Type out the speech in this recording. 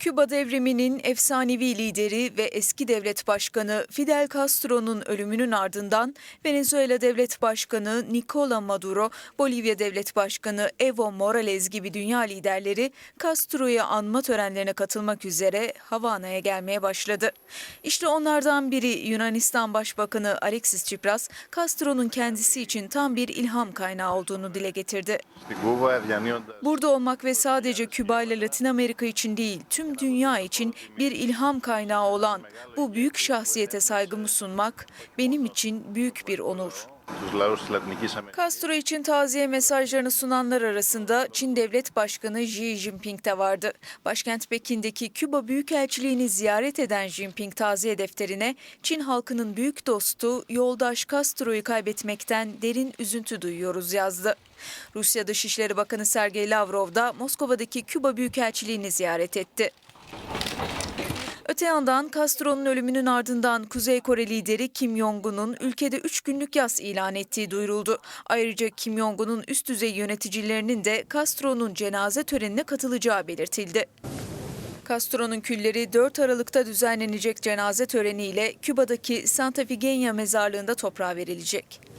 Küba devriminin efsanevi lideri ve eski devlet başkanı Fidel Castro'nun ölümünün ardından Venezuela devlet başkanı Nicola Maduro, Bolivya devlet başkanı Evo Morales gibi dünya liderleri Castro'yu anma törenlerine katılmak üzere Havana'ya gelmeye başladı. İşte onlardan biri Yunanistan Başbakanı Alexis Tsipras, Castro'nun kendisi için tam bir ilham kaynağı olduğunu dile getirdi. Burada olmak ve sadece Küba ile Latin Amerika için değil, tüm dünya için bir ilham kaynağı olan bu büyük şahsiyete saygımı sunmak benim için büyük bir onur. Castro için taziye mesajlarını sunanlar arasında Çin Devlet Başkanı Xi Jinping de vardı. Başkent Pekin'deki Küba Büyükelçiliğini ziyaret eden Jinping taziye defterine Çin halkının büyük dostu yoldaş Castro'yu kaybetmekten derin üzüntü duyuyoruz yazdı. Rusya Dışişleri Bakanı Sergey Lavrov da Moskova'daki Küba Büyükelçiliğini ziyaret etti. Öte yandan Castro'nun ölümünün ardından Kuzey Kore lideri Kim Jong-un'un ülkede 3 günlük yas ilan ettiği duyuruldu. Ayrıca Kim Jong-un'un üst düzey yöneticilerinin de Castro'nun cenaze törenine katılacağı belirtildi. Castro'nun külleri 4 Aralık'ta düzenlenecek cenaze töreniyle Küba'daki Santa Figenia mezarlığında toprağa verilecek.